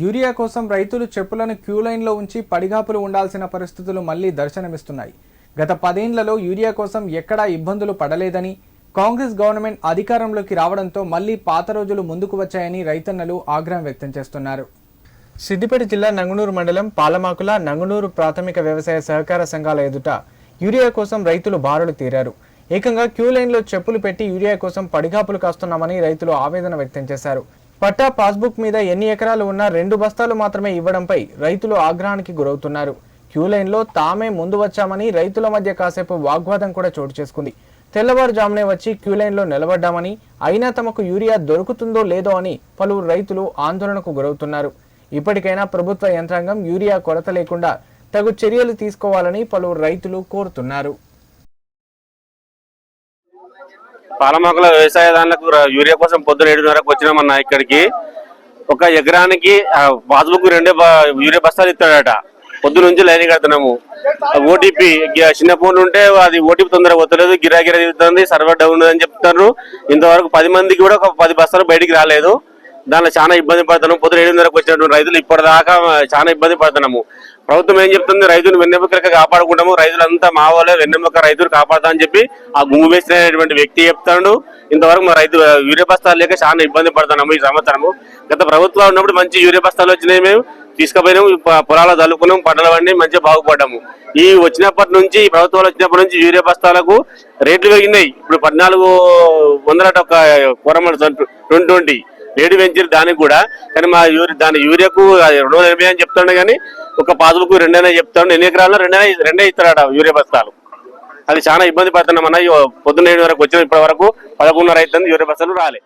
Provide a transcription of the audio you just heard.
Urea కోసం రైతులు చెప్పులను queue లైన్లో ఉంచి పడిగాపులు ఉండాల్సిన పరిస్థితులు మళ్ళీ దర్శనమిస్తున్నాయి. గత పదేండ్లలో యూరియా కోసం ఎక్కడా ఇబ్బందులు పడలేదని కాంగ్రెస్ గవర్నమెంట్ అధికారంలోకి రావడంతో మళ్ళీ పాత రోజులు ముందుకు వచ్చాయని రైతన్నలు ఆగ్రహం వ్యక్తం చేస్తున్నారు. సిద్దిపేట జిల్లా నంగునూరు మండలం పాలమాకుల నంగునూరు ప్రాథమిక వ్యవసాయ సహకార సంఘాల ఎదుట యూరియా కోసం రైతులు బారులు తీరారు. ఏకంగా క్యూ లైన్లో చెప్పులు పెట్టి యూరియా కోసం పడిగాపులు కాస్తున్నామని రైతులు ఆవేదన వ్యక్తం చేశారు. పట్టా పాస్బుక్ మీద ఎన్ని ఎకరాలు ఉన్నా రెండు బస్తాలు మాత్రమే ఇవ్వడంపై రైతులు ఆగ్రహానికి గురవుతున్నారు. క్యూ లైన్లో తామే ముందు వచ్చామని రైతుల మధ్య కాసేపు వాగ్వాదం కూడా చోటు చేసుకుంది. తెల్లవారుజామునే వచ్చి క్యూ లైన్లో నిలబడ్డామని అయినా తమకు యూరియా దొరుకుతుందో లేదో అని పలువురు రైతులు ఆందోళనకు గురవుతున్నారు. ఇప్పటికైనా ప్రభుత్వ యంత్రాంగం యూరియా కొరత లేకుండా తగు చర్యలు తీసుకోవాలని పలువురు రైతులు కోరుతున్నారు. పాల మొక్కల వ్యవసాయ దానిలకు యూరియా కోసం పొద్దున ఏడున్నరకు వచ్చినామన్నా ఇక్కడికి. ఒక ఎకరానికి పాస్బుక్ రెండే యూరియా బస్తాలు ఇస్తాడట. పొద్దు నుంచి లైన్ కడుతున్నాము. ఓటీపీ చిన్న ఫోన్ ఉంటే అది ఓటీపీ తొందరగా వస్తలేదు గిరా తిరుగుతుంది సర్వర్ డౌన్ అని చెప్తున్నారు. ఇంతవరకు పది మందికి కూడా ఒక పది బస్తాలు బయటికి రాలేదు. దానిలో చాలా ఇబ్బంది పడుతున్నాము. పొద్దున ఏడున్నరకు వచ్చినటువంటి రైతులు ఇప్పటిదాకా చాలా ఇబ్బంది పడుతున్నాము. ప్రభుత్వం ఏం చెప్తుంది? రైతులు వెన్నెముక కాపాడుకుంటాము. రైతులంతా మా వాళ్ళే వెన్నెముక రైతులు కాపాడతామని చెప్పి ఆ గుమ్ము వేసినటువంటి వ్యక్తి చెప్తాడు. ఇంతవరకు మా రైతు యూరియా బస్తాలు లేక చాలా ఇబ్బంది పడుతున్నాము ఈ సంవత్సరము. గత ప్రభుత్వం ఉన్నప్పుడు మంచి యూరియా బస్తాలు వచ్చినాయి మేము. తీసుకుపోయినాము పొలాలు చల్లుకున్నాం పంటలు పండి మంచిగా బాగుపడ్డాము. ఈ వచ్చినప్పటి నుంచి ఈ ప్రభుత్వాలు వచ్చినప్పటి నుంచి యూరియా బస్తాలకు రేట్లు పెరిగినాయి. ఇప్పుడు పద్నాలుగు వందల ఒక కొరమల ట్వంటీ ట్వంటీ. రేటు పెంచారు దానికి కూడా. కానీ మా యూరి దాని యూరియాకు రెండు వందల ఎనభై అని చెప్తుండే కానీ ఒక పాస్బుక్ రెండైనా చెప్తాడు. ఎన్ని ఎకరాల్లో రెండైనా రెండే ఇస్తాడట యూరియా బస్తాలు. అది చాలా ఇబ్బంది పడుతున్నాం అన్న పొద్దున్న ఏడు వరకు వచ్చిన ఇప్పటి వరకు పదకొండున్నర అవుతుంది యూరియా బస్తాలు రాలే.